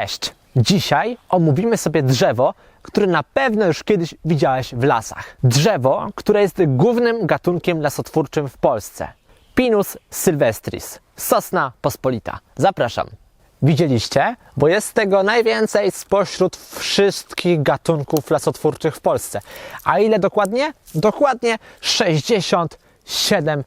Cześć! Dzisiaj omówimy sobie drzewo, które na pewno już kiedyś widziałeś w lasach. Drzewo, które jest głównym gatunkiem lasotwórczym w Polsce. Pinus sylvestris, sosna pospolita. Zapraszam. Widzieliście? Bo jest tego najwięcej spośród wszystkich gatunków lasotwórczych w Polsce. A ile dokładnie? Dokładnie 67%.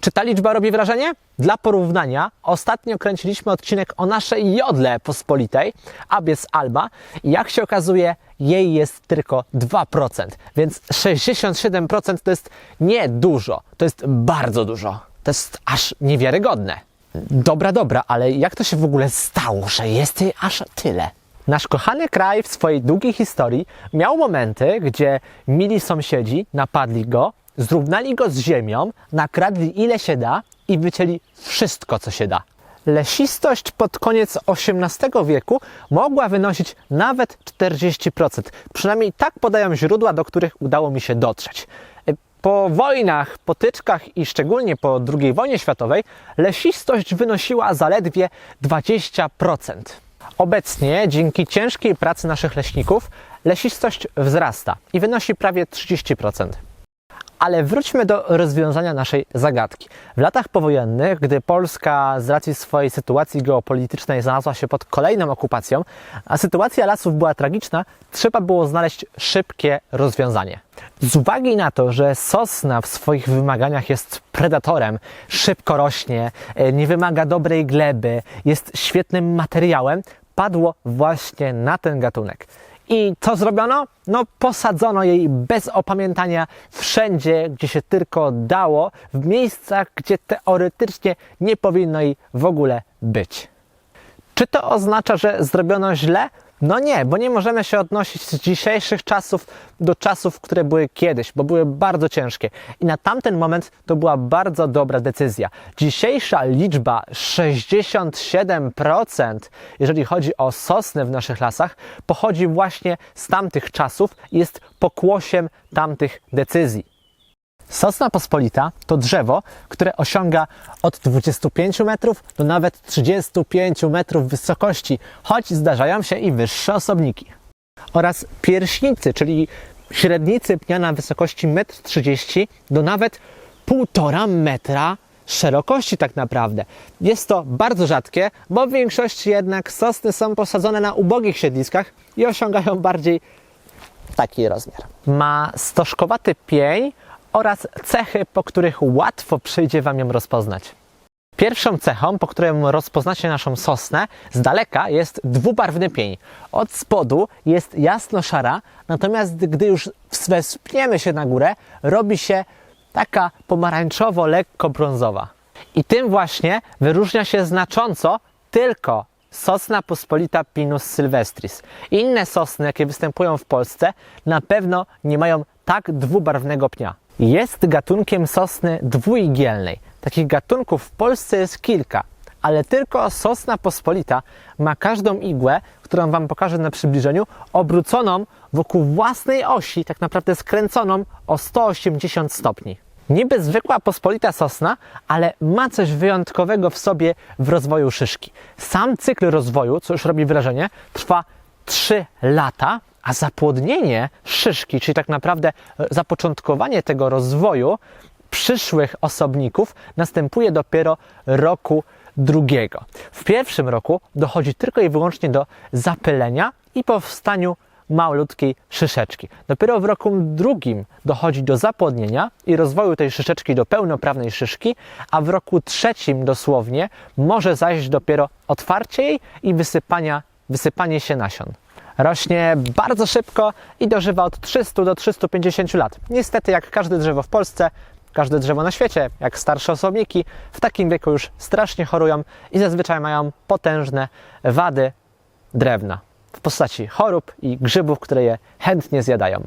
Czy ta liczba robi wrażenie? Dla porównania, ostatnio kręciliśmy odcinek o naszej jodle pospolitej, Abies alba, i jak się okazuje, jej jest tylko 2%, więc 67% to jest nie dużo, to jest bardzo dużo. To jest aż niewiarygodne. Dobra, dobra, ale jak to się w ogóle stało, że jest jej aż tyle? Nasz kochany kraj w swojej długiej historii miał momenty, gdzie mili sąsiedzi napadli go, zrównali go z ziemią, nakradli ile się da i wycięli wszystko, co się da. Lesistość pod koniec XVIII wieku mogła wynosić nawet 40%. Przynajmniej tak podają źródła, do których udało mi się dotrzeć. Po wojnach, potyczkach i szczególnie po II wojnie światowej lesistość wynosiła zaledwie 20%. Obecnie, dzięki ciężkiej pracy naszych leśników, lesistość wzrasta i wynosi prawie 30%. Ale wróćmy do rozwiązania naszej zagadki. W latach powojennych, gdy Polska z racji swojej sytuacji geopolitycznej znalazła się pod kolejną okupacją, a sytuacja lasów była tragiczna, trzeba było znaleźć szybkie rozwiązanie. Z uwagi na to, że sosna w swoich wymaganiach jest predatorem, szybko rośnie, e, nie wymaga dobrej gleby, jest świetnym materiałem, padło właśnie na ten gatunek. I co zrobiono? No, posadzono jej bez opamiętania wszędzie, gdzie się tylko dało, w miejscach, gdzie teoretycznie nie powinno jej w ogóle być. Czy to oznacza, że zrobiono źle? No nie, bo nie możemy się odnosić z dzisiejszych czasów do czasów, które były kiedyś, bo były bardzo ciężkie. I na tamten moment to była bardzo dobra decyzja. Dzisiejsza liczba 67%, jeżeli chodzi o sosny w naszych lasach, pochodzi właśnie z tamtych czasów i jest pokłosiem tamtych decyzji. Sosna pospolita to drzewo, które osiąga od 25 metrów do nawet 35 metrów wysokości, choć zdarzają się i wyższe osobniki. Oraz pierśnicy, czyli średnicy pnia na wysokości 1,30 m do nawet 1,5 metra szerokości tak naprawdę. Jest to bardzo rzadkie, bo w większości jednak sosny są posadzone na ubogich siedliskach i osiągają bardziej taki rozmiar. Ma stożkowaty pień oraz cechy, po których łatwo przyjdzie Wam ją rozpoznać. Pierwszą cechą, po którą rozpoznacie naszą sosnę, z daleka jest dwubarwny pień. Od spodu jest jasno-szara, natomiast gdy już wespniemy się na górę, robi się taka pomarańczowo-lekko brązowa. I tym właśnie wyróżnia się znacząco tylko sosna pospolita Pinus sylvestris. Inne sosny, jakie występują w Polsce, na pewno nie mają tak dwubarwnego pnia. Jest gatunkiem sosny dwuigielnej. Takich gatunków w Polsce jest kilka, ale tylko sosna pospolita ma każdą igłę, którą Wam pokażę na przybliżeniu, obróconą wokół własnej osi, tak naprawdę skręconą o 180 stopni. Niby zwykła pospolita sosna, ale ma coś wyjątkowego w sobie w rozwoju szyszki. Sam cykl rozwoju, co już robi wrażenie, trwa 3 lata, a zapłodnienie szyszki, czyli tak naprawdę zapoczątkowanie tego rozwoju przyszłych osobników następuje dopiero roku drugiego. W pierwszym roku dochodzi tylko i wyłącznie do zapylenia i powstaniu malutkiej szyszeczki. Dopiero w roku drugim dochodzi do zapłodnienia i rozwoju tej szyszeczki do pełnoprawnej szyszki, a w roku trzecim dosłownie może zajść dopiero otwarcie jej i wysypania, wysypanie się nasion. Rośnie bardzo szybko i dożywa od 300 do 350 lat. Niestety, jak każde drzewo w Polsce, każde drzewo na świecie, jak starsze osobniki, w takim wieku już strasznie chorują i zazwyczaj mają potężne wady drewna w postaci chorób i grzybów, które je chętnie zjadają.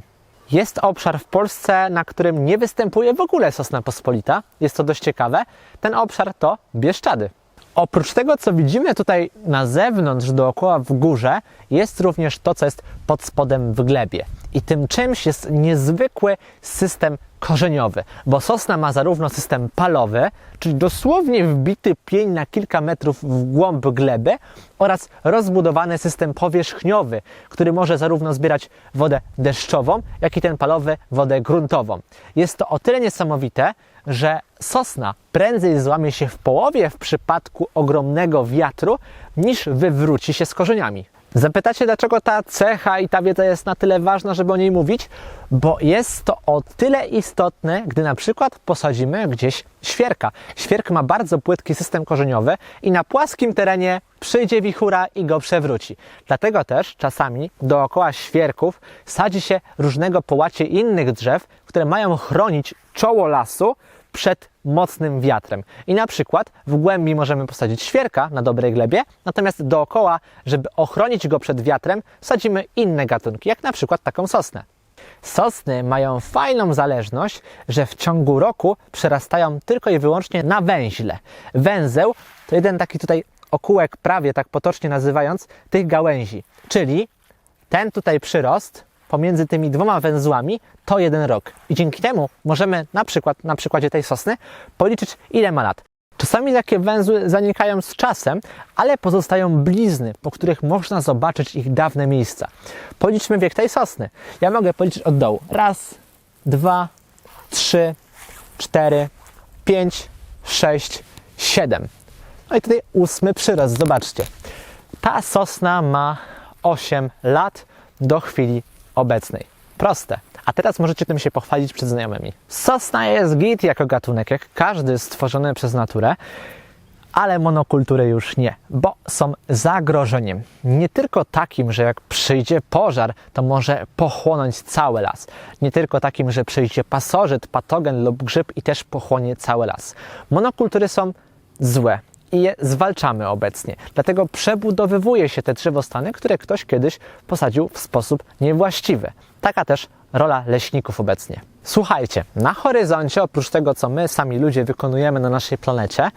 Jest obszar w Polsce, na którym nie występuje w ogóle sosna pospolita. Jest to dość ciekawe. Ten obszar to Bieszczady. Oprócz tego, co widzimy tutaj na zewnątrz, dookoła w górze, jest również to, co jest pod spodem w glebie. I tym czymś jest niezwykły system korzeniowy, bo sosna ma zarówno system palowy, czyli dosłownie wbity pień na kilka metrów w głąb gleby, oraz rozbudowany system powierzchniowy, który może zarówno zbierać wodę deszczową, jak i ten palowy wodę gruntową. Jest to o tyle niesamowite, że sosna prędzej złamie się w połowie w przypadku ogromnego wiatru, niż wywróci się z korzeniami. Zapytacie, dlaczego ta cecha i ta wiedza jest na tyle ważna, żeby o niej mówić? Bo jest to o tyle istotne, gdy na przykład posadzimy gdzieś świerka. Świerk ma bardzo płytki system korzeniowy i na płaskim terenie przyjdzie wichura i go przewróci. Dlatego też czasami dookoła świerków sadzi się różnego połacie innych drzew, które mają chronić czoło lasu przed mocnym wiatrem. I na przykład w głębi możemy posadzić świerka na dobrej glebie, natomiast dookoła, żeby ochronić go przed wiatrem, sadzimy inne gatunki, jak na przykład taką sosnę. Sosny mają fajną zależność, że w ciągu roku przerastają tylko i wyłącznie na węźle. Węzeł to jeden taki tutaj okułek, prawie tak potocznie nazywając, tych gałęzi. Czyli ten tutaj przyrost pomiędzy tymi dwoma węzłami to jeden rok. I dzięki temu możemy na przykład na przykładzie tej sosny policzyć ile ma lat. Czasami takie węzły zanikają z czasem, ale pozostają blizny, po których można zobaczyć ich dawne miejsca. Policzmy wiek tej sosny. Ja mogę policzyć od dołu. Raz, dwa, trzy, cztery, pięć, sześć, siedem. No i tutaj ósmy przyrost. Zobaczcie. Ta sosna ma 8 lat do chwili obecnej. Proste. A teraz możecie tym się pochwalić przed znajomymi. Sosna jest git jako gatunek, jak każdy stworzony przez naturę, ale monokultury już nie, bo są zagrożeniem. Nie tylko takim, że jak przyjdzie pożar, to może pochłonąć cały las. Nie tylko takim, że przyjdzie pasożyt, patogen lub grzyb i też pochłonie cały las. Monokultury są złe i je zwalczamy obecnie. Dlatego przebudowywuje się te drzewostany, które ktoś kiedyś posadził w sposób niewłaściwy. Taka też rola leśników obecnie. Słuchajcie, na horyzoncie, oprócz tego, co my sami ludzie wykonujemy na naszej planecie,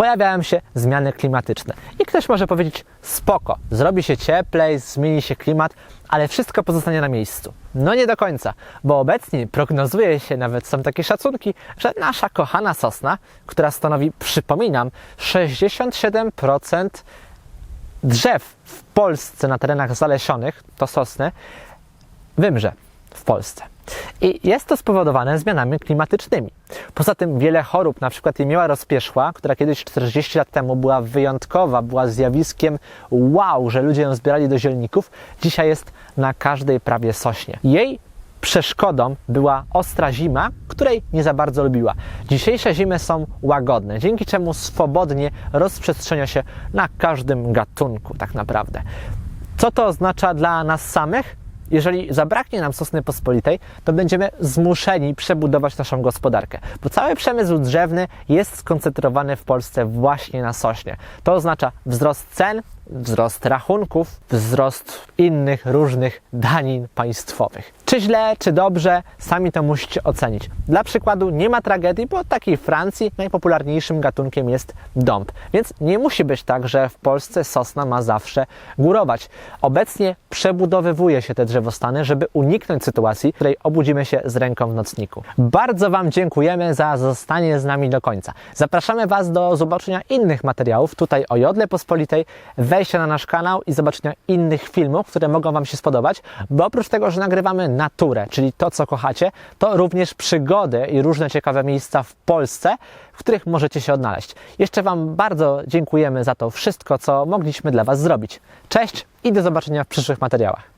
pojawiają się zmiany klimatyczne. I ktoś może powiedzieć, spoko, zrobi się cieplej, zmieni się klimat, ale wszystko pozostanie na miejscu. No nie do końca, bo obecnie prognozuje się, nawet są takie szacunki, że nasza kochana sosna, która stanowi, przypominam, 67% drzew w Polsce na terenach zalesionych, to sosny, wymrze w Polsce. I jest to spowodowane zmianami klimatycznymi. Poza tym wiele chorób, na przykład jemioła rozpieszła, która kiedyś 40 lat temu była wyjątkowa, była zjawiskiem wow, że ludzie ją zbierali do zielników, dzisiaj jest na każdej prawie sośnie. Jej przeszkodą była ostra zima, której nie za bardzo lubiła. Dzisiejsze zimy są łagodne, dzięki czemu swobodnie rozprzestrzenia się na każdym gatunku tak naprawdę. Co to oznacza dla nas samych? Jeżeli zabraknie nam sosny pospolitej, to będziemy zmuszeni przebudować naszą gospodarkę, bo cały przemysł drzewny jest skoncentrowany w Polsce właśnie na sośnie. To oznacza wzrost cen, wzrost rachunków, wzrost innych różnych danin państwowych. Czy źle, czy dobrze, sami to musicie ocenić. Dla przykładu nie ma tragedii, bo takiej Francji najpopularniejszym gatunkiem jest dąb. Więc nie musi być tak, że w Polsce sosna ma zawsze górować. Obecnie przebudowywuje się te drzewostany, żeby uniknąć sytuacji, w której obudzimy się z ręką w nocniku. Bardzo Wam dziękujemy za zostanie z nami do końca. Zapraszamy Was do zobaczenia innych materiałów tutaj o Jodle Pospolitej, wejścia na nasz kanał i zobaczenia innych filmów, które mogą Wam się spodobać, bo oprócz tego, że nagrywamy naturę, czyli to, co kochacie, to również przygody i różne ciekawe miejsca w Polsce, w których możecie się odnaleźć. Jeszcze Wam bardzo dziękujemy za to wszystko, co mogliśmy dla Was zrobić. Cześć i do zobaczenia w przyszłych materiałach.